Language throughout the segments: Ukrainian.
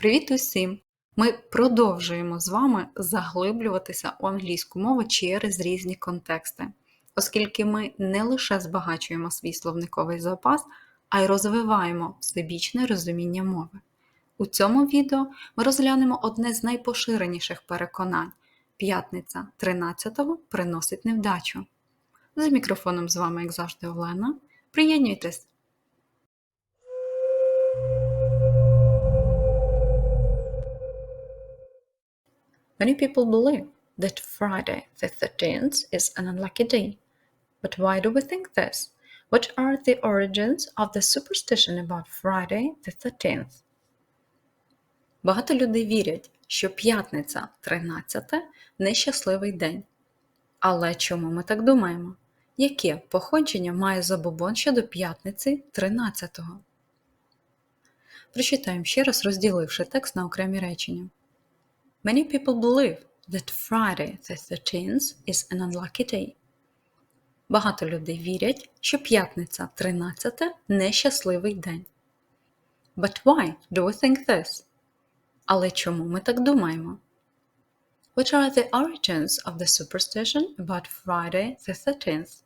Привіт усім! Ми продовжуємо з вами заглиблюватися у англійську мову через різні контексти, оскільки ми не лише збагачуємо свій словниковий запас, а й розвиваємо всебічне розуміння мови. У цьому відео ми розглянемо одне з найпоширеніших переконань: п'ятниця 13-го приносить невдачу. За мікрофоном з вами, як завжди, Олена. Приєднуйтесь! Many people believe that Friday the 13th is an unlucky day. But why do we think this? What are the origins of the superstition about Friday the 13th? Багато людей вірять, що п'ятниця 13 нещасливий день. Але чому ми так думаємо? Яке походження має забобон щодо п'ятниці 13-го? Прочитаємо ще раз, розділивши текст на окремі речення. Many people believe that Friday the 13th is an unlucky day. Багато людей вірять, що п'ятниця 13 нещасливий день. But why do we think this? Але чому ми так думаємо? What are the origins of the superstition about Friday the 13th?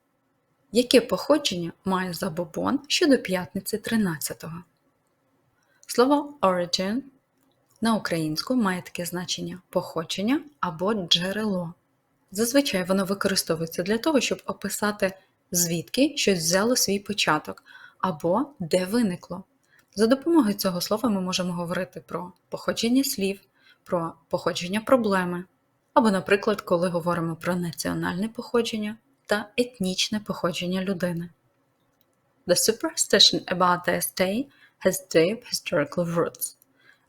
Яке походження має забобон щодо п'ятниці 13-го? Слово origin на українську має таке значення походження або джерело. Зазвичай воно використовується для того, щоб описати, звідки щось взяло свій початок або де виникло. За допомогою цього слова ми можемо говорити про походження слів, про походження проблеми, або, наприклад, коли говоримо про національне походження та етнічне походження людини. The superstition about this day has deep historical roots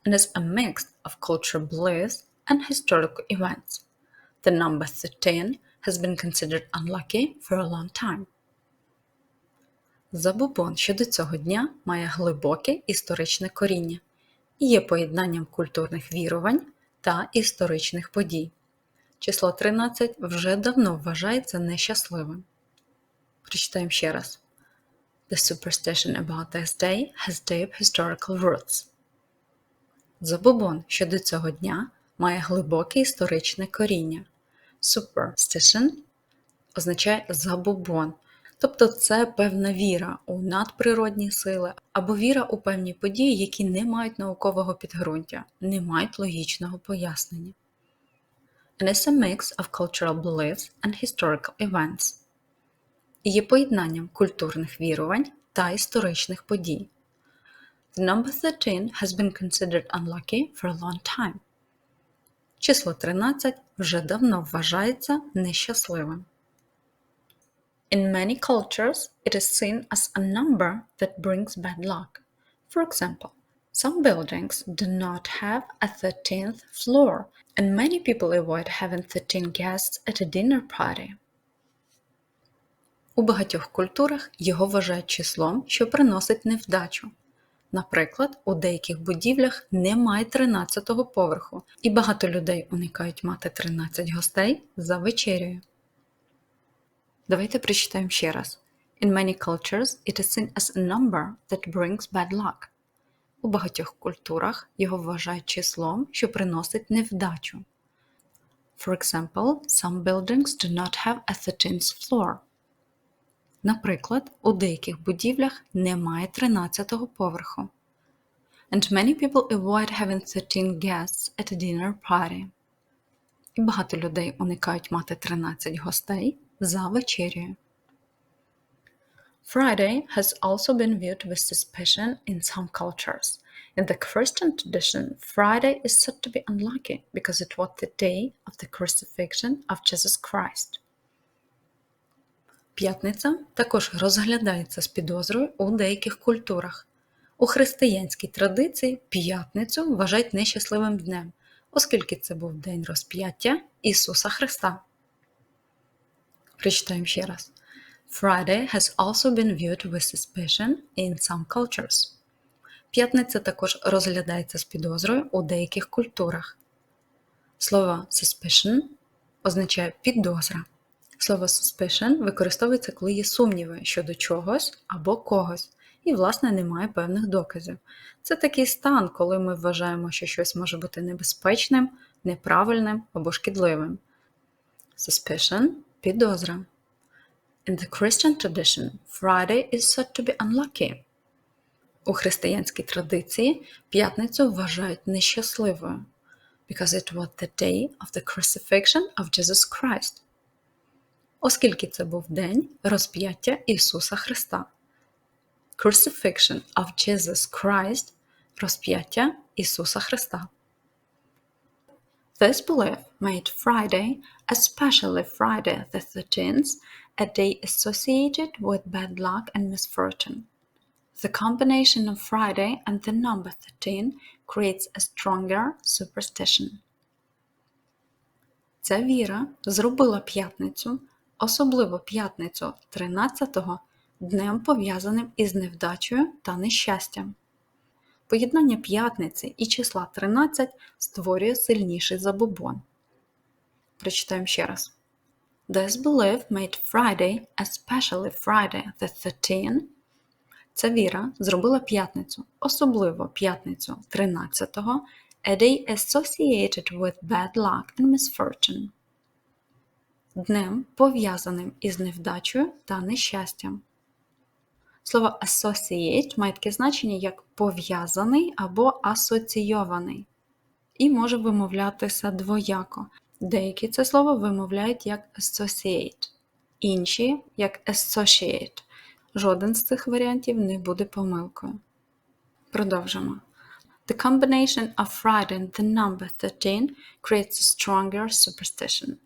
and is a mix of cultural beliefs and historical events. The number 13 has been considered unlucky for a long time. Забобон щодо цього дня має глибоке історичне коріння і є поєднанням культурних вірувань та історичних подій. Число 13 вже давно вважається нещасливим. Прочитаємо ще раз. The superstition about this day has deep historical roots. Забобон щодо цього дня має глибоке історичне коріння. Superstition означає забобон, тобто це певна віра у надприродні сили або віра у певні події, які не мають наукового підґрунтя, не мають логічного пояснення. And is a mix of cultural beliefs and historical events. Є поєднанням культурних вірувань та історичних подій. The number 13 has been considered unlucky for a long time. Число 13 вже давно вважається нещасливим. In many cultures, it is seen as a number that brings bad luck. For example, some buildings do not have a 13th floor, and many people avoid having 13 guests at a dinner party. У багатьох культурах його вважають числом, що приносить невдачу. Наприклад, у деяких будівлях немає 13-го поверху, і багато людей уникають мати 13 гостей за вечерею. Давайте прочитаємо ще раз. In many cultures, it is seen as a number that brings bad luck. У багатьох культурах його вважають числом, що приносить невдачу. For example, some buildings do not have a 13th floor. Наприклад, у деяких будівлях немає 13-го поверху. And many people avoid having 13 guests at a dinner party. І багато людей уникають мати 13 гостей за вечерею. Friday has also been viewed with suspicion in some cultures. In the Christian tradition, Friday is said to be unlucky because it was the day of the crucifixion of Jesus Christ. П'ятниця також розглядається з підозрою у деяких культурах. У християнській традиції п'ятницю вважають нещасливим днем, оскільки це був день розп'яття Ісуса Христа. Прочитаємо ще раз. Friday has also been viewed with suspicion in some cultures. П'ятниця також розглядається з підозрою у деяких культурах. Слово suspicion означає підозра. Слово suspicion використовується, коли є сумніви щодо чогось або когось, і, власне, немає певних доказів. Це такий стан, коли ми вважаємо, що щось може бути небезпечним, неправильним або шкідливим. Suspicion – підозра. In the Christian tradition, Friday is said to be unlucky. У християнській традиції п'ятницю вважають нещасливою because it was the day of the crucifixion of Jesus Christ. Оскільки це був день розп'яття Ісуса Христа. Crucifixion of Jesus Christ розп'яття Ісуса Христа. This belief made Friday, especially Friday the 13th, a day associated with bad luck and misfortune. The combination of Friday and the number 13 creates a stronger superstition. Ця віра зробила п'ятницю, особливо п'ятницю 13-го, днем пов'язаним із невдачею та нещастям. Поєднання п'ятниці і числа 13 створює сильніший забобон. Прочитаємо ще раз. This belief made Friday, especially Friday the 13th, Ця віра зробила п'ятницю, особливо п'ятницю 13-го, a day associated with bad luck and misfortune. Днем пов'язаним із невдачею та нещастям. Слово associate має таке значення як пов'язаний або асоційований. І може вимовлятися двояко. Деякі це слово вимовляють як associate, інші як associate. Жоден з цих варіантів не буде помилкою. Продовжимо. The combination of Friday and the number 13 creates a stronger superstition.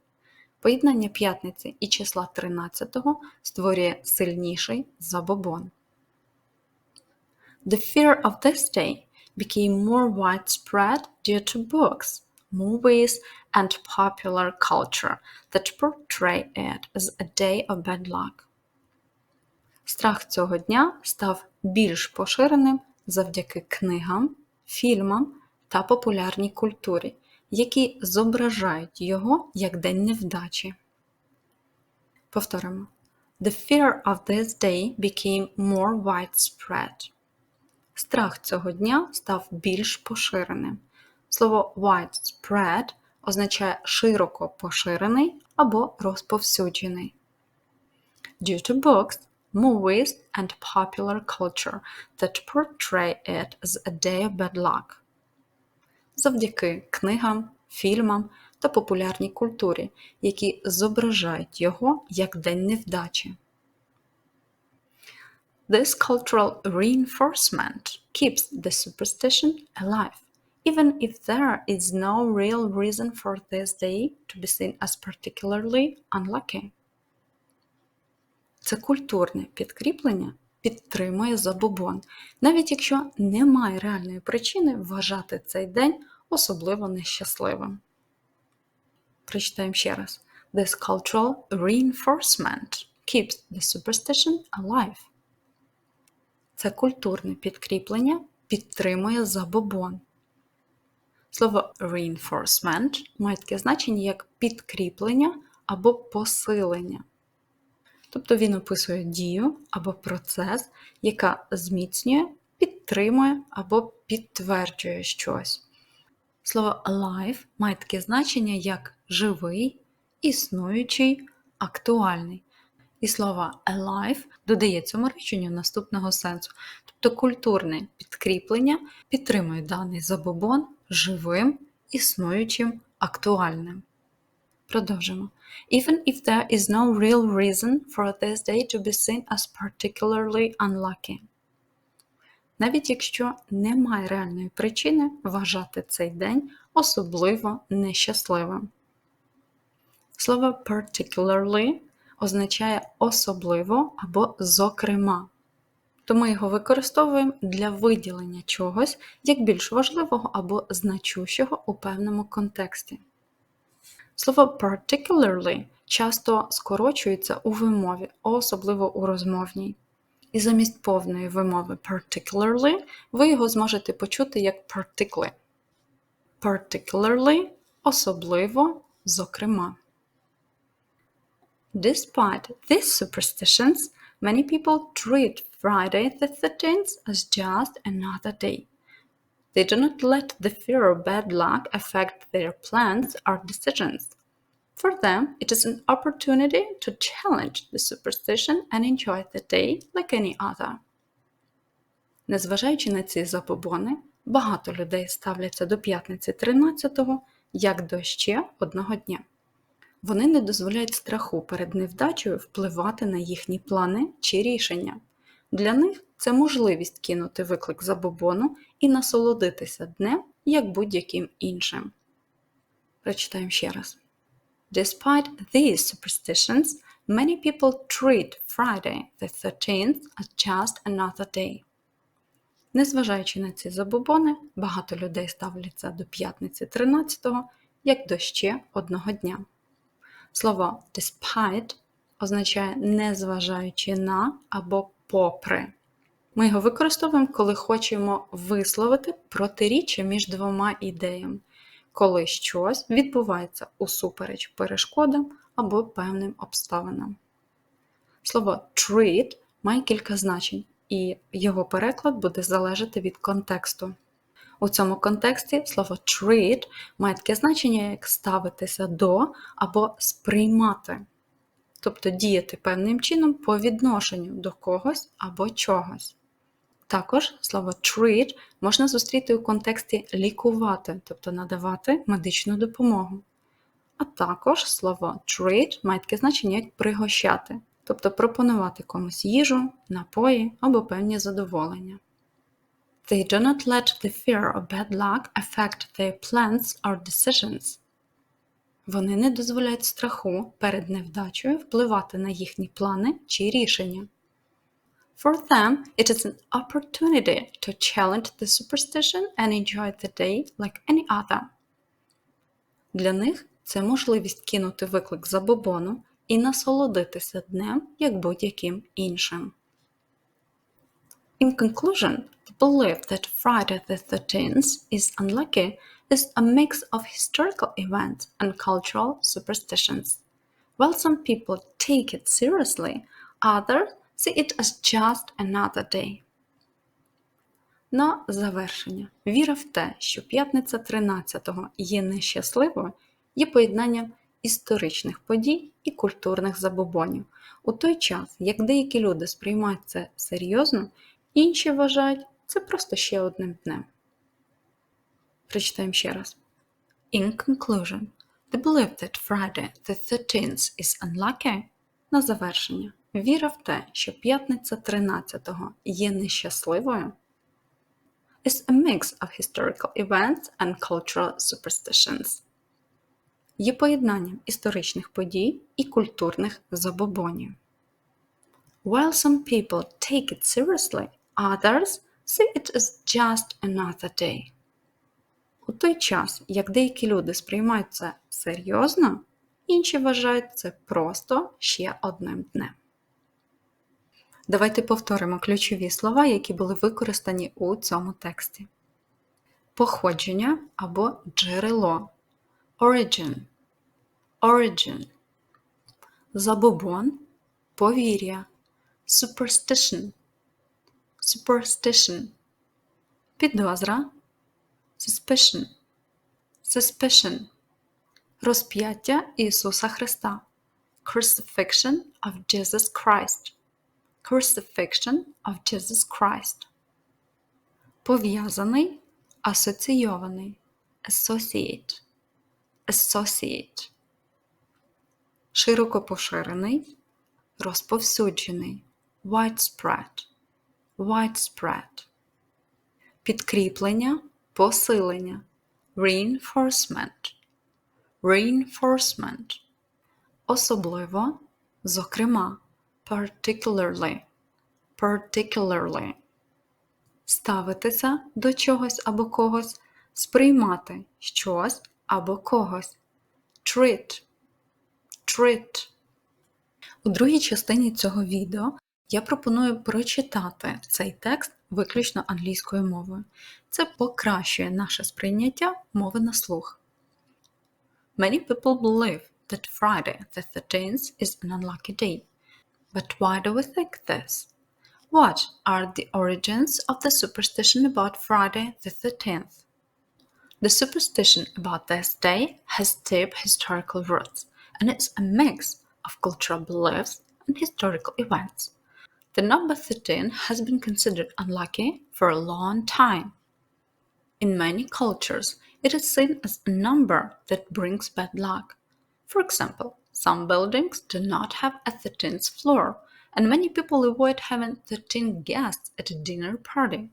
Поєднання п'ятниці і числа 13 створює сильніший забобон. The fear of this day became more widespread due to books, movies, and popular culture that portray it as a day of bad luck. Страх цього дня став більш поширеним завдяки книгам, фільмам та популярній культурі, які зображають його як день невдачі. Повторимо. The fear of this day became more widespread. Страх цього дня став більш поширеним. Слово widespread означає широко поширений або розповсюджений. Due to books, movies and popular culture that portray it as a day of bad luck. Завдяки книгам, фільмам та популярній культурі, які зображають його як день невдачі. This cultural reinforcement keeps the superstition alive, even if there is no real reason for this day to be seen as particularly unlucky. Це культурне підкріплення підтримує забобон, навіть якщо немає реальної причини вважати цей день особливо нещасливим. Прочитаємо ще раз. This cultural reinforcement keeps the superstition alive. Це культурне підкріплення підтримує забобон. Слово reinforcement має таке значення як підкріплення або посилення. Тобто він описує дію або процес, яка зміцнює, підтримує або підтверджує щось. Слово alive має таке значення як живий, існуючий, актуальний. І слово alive додає цьому реченню наступного сенсу. Тобто культурне підкріплення підтримує даний забобон живим, існуючим, актуальним. Продовжимо. Even if there is no real reason for this day to be seen as particularly unlucky. Навіть якщо немає реальної причини вважати цей день особливо нещасливим. Слово particularly означає особливо або зокрема. Тому його використовуємо для виділення чогось як більш важливого або значущого у певному контексті. Слово particularly часто скорочується у вимові, особливо у розмовній. І замість повної вимови particularly ви його зможете почути як particularly. Particularly особливо, зокрема. Despite these superstitions, many people treat Friday the 13th as just another day. They do not let the fear of bad luck affect their plans or decisions. For them, it is an opportunity to challenge the superstition and enjoy the day like any other. Незважаючи на ці забобони, багато людей ставляться до п'ятниці 13-го як до ще одного дня. Вони не дозволяють страху перед невдачею впливати на їхні плани чи рішення. Для них це можливість кинути виклик забобону і насолодитися днем як будь-яким іншим. Прочитаємо ще раз. Despite these superstitions, many people treat Friday the 13th as just another day. Незважаючи на ці забобони, багато людей ставляться до п'ятниці 13-го як до ще одного дня. Слово despite означає незважаючи на або попри. Ми його використовуємо, коли хочемо висловити протиріччя між двома ідеями, коли щось відбувається усупереч перешкодам або певним обставинам. Слово treat має кілька значень, і його переклад буде залежати від контексту. У цьому контексті слово treat має таке значення, як ставитися до або сприймати, тобто діяти певним чином по відношенню до когось або чогось. Також слово treat можна зустріти у контексті лікувати, тобто надавати медичну допомогу. А також слово treat має таке значення як пригощати, тобто пропонувати комусь їжу, напої або певні задоволення. They do not let the fear of bad luck affect their plans or decisions. Вони не дозволяють страху перед невдачею впливати на їхні плани чи рішення. For them, it is an opportunity to challenge the superstition and enjoy the day like any other. Для них це можливість кинути виклик забобону і насолодитися днем як будь-яким іншим. In conclusion, the belief that Friday the 13th is unlucky is a mix of historical events and cultural superstitions. While some people take it seriously, others see it as just another day. На завершення. Віра в те, що п'ятниця 13-го є нещасливою, є поєднанням історичних подій і культурних забобонів. У той час, як деякі люди сприймають це серйозно, інші вважають це просто ще одним днем. Прочитаємо ще раз. In conclusion, the belief that Friday the 13th is unlucky на завершення. Віра в те, що п'ятниця 13-го є нещасливою, is a mix of historical events and cultural superstitions. Є поєднанням історичних подій і культурних забобонів. While some people take it seriously, others see it as just another day. У той час, як деякі люди сприймають це серйозно, інші вважають це просто ще одним днем. Давайте повторимо ключові слова, які були використані у цьому тексті. Походження або джерело. Origin. Origin. Забобон. Повір'я. Superstition. Superstition. Підозра. Suspicion. Suspicion. Розп'яття Ісуса Христа. Crucifixion of Jesus Christ. Crucifixion of Jesus Christ. Пов'язаний, асоційований. Associate. Associate. Широко поширений, розповсюджений. Widespread. Widespread. Підкріплення, посилення. Reinforcement. Reinforcement. Особливо, зокрема particularly, particularly. Ставитися до чогось або когось, сприймати щось або когось. Treat, treat. У другій частині цього відео я пропоную прочитати цей текст виключно англійською мовою. Це покращує наше сприйняття мови на слух. Many people believe that Friday the 13th is an unlucky day. But why do we think this? What are the origins of the superstition about Friday the 13th? The superstition about this day has deep historical roots and is a mix of cultural beliefs and historical events. The number 13 has been considered unlucky for a long time. In many cultures, it is seen as a number that brings bad luck. For example, some buildings do not have a 13th floor, and many people avoid having 13 guests at a dinner party.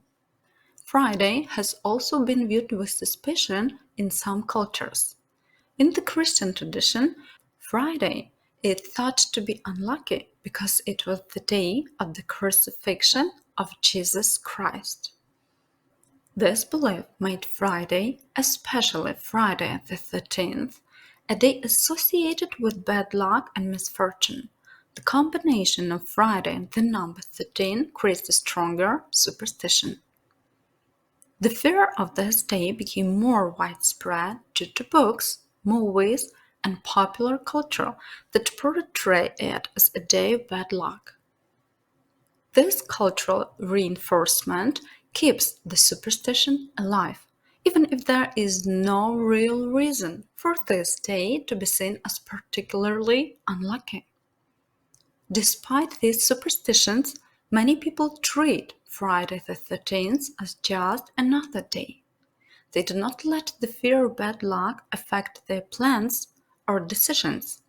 Friday has also been viewed with suspicion in some cultures. In the Christian tradition, Friday is thought to be unlucky because it was the day of the crucifixion of Jesus Christ. This belief made Friday, especially Friday the 13th, a day associated with bad luck and misfortune. The combination of Friday and the number 13 creates a stronger superstition. The fear of this day became more widespread due to books, movies, and popular culture that portray it as a day of bad luck. This cultural reinforcement keeps the superstition alive, even if there is no real reason for this day to be seen as particularly unlucky. Despite these superstitions, many people treat Friday the 13th as just another day. They do not let the fear of bad luck affect their plans or decisions.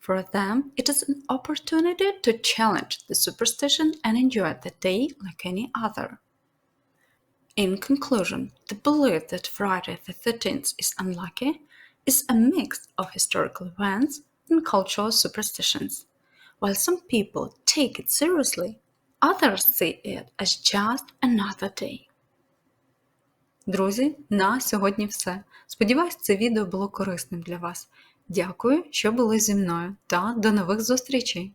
For them, it is an opportunity to challenge the superstition and enjoy the day like any other. In conclusion, the belief that Friday the 13th is unlucky is a mix of historical events and cultural superstitions. While some people take it seriously, others see it as just another day. Друзі, на сьогодні все. Сподіваюсь, це відео було корисним для вас. Дякую, що були зі мною та до нових зустрічей!